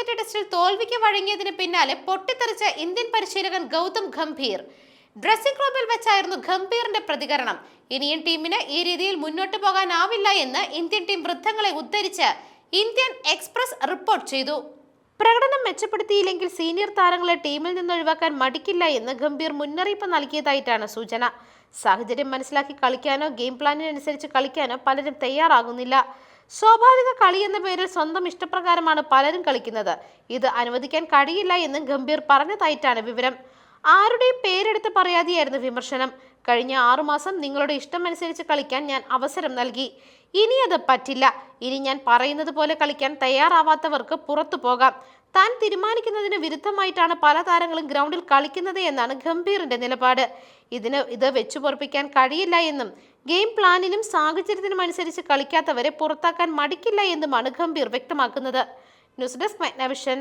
Cricket ടെസ്റ്റിൽ തോൽവിക്ക് വഴങ്ങിയതിന് പിന്നാലെ പൊട്ടിത്തെറിച്ച ഇന്ത്യൻ പരിശീലകൻ ഗൗതം ഗംഭീർ. ഡ്രസ്സിംഗ് റൂമിൽ വെച്ചായിരുന്നു ഗംഭീറിന്റെ പ്രതികരണം. ഇനിയും ടീമിന് ഈ രീതിയിൽ മുന്നോട്ട് പോകാനാവില്ല എന്ന് ഇന്ത്യൻ ടീം വൃദ്ധങ്ങളെ ഉദ്ധരിച്ച് ഇന്ത്യൻ എക്സ്പ്രസ് റിപ്പോർട്ട് ചെയ്തു. പ്രകടനം മെച്ചപ്പെടുത്തിയില്ലെങ്കിൽ സീനിയർ താരങ്ങളെ ടീമിൽ നിന്ന് ഒഴിവാക്കാൻ മടിക്കില്ല എന്ന് ഗംഭീർ മുന്നറിയിപ്പ് നൽകിയതായിട്ടാണ് സൂചന. സാഹചര്യം മനസ്സിലാക്കി കളിക്കാനോ ഗെയിം പ്ലാനിനനുസരിച്ച് കളിക്കാനോ പലരും തയ്യാറാകുന്നില്ല. സ്വാഭാവിക കളി എന്ന പേരിൽ സ്വന്തം ഇഷ്ടപ്രകാരമാണ് പലരും കളിക്കുന്നത്. ഇത് അനുവദിക്കാൻ കഴിയില്ല എന്നും ഗംഭീർ പറഞ്ഞതായിട്ടാണ് വിവരം. ആരുടെയും പേരെടുത്ത് പറയാതെയായിരുന്നു വിമർശനം? കഴിഞ്ഞ ആറുമാസം നിങ്ങളുടെ ഇഷ്ടമനുസരിച്ച് കളിക്കാൻ ഞാൻ അവസരം നൽകി. ഇനി അത് പറ്റില്ല. ഇനി ഞാൻ പറയുന്നത് പോലെ കളിക്കാൻ തയ്യാറാവാത്തവർക്ക് പുറത്തു പോകാം. താൻ തീരുമാനിക്കുന്നതിന് വിരുദ്ധമായിട്ടാണ് പല താരങ്ങളും ഗ്രൗണ്ടിൽ കളിക്കുന്നത് എന്നാണ് ഗംഭീറിന്റെ നിലപാട്. ഇതിന് ഇത് വെച്ചു പൊറപ്പിക്കാൻ കഴിയില്ല എന്നും ഗെയിം പ്ലാനിനും സാഹചര്യത്തിനും അനുസരിച്ച് കളിക്കാത്തവരെ പുറത്താക്കാൻ മടിക്കില്ല എന്നുമാണ് ഗംഭീർ വ്യക്തമാക്കുന്നത്. News desk മൈനവിഷൻ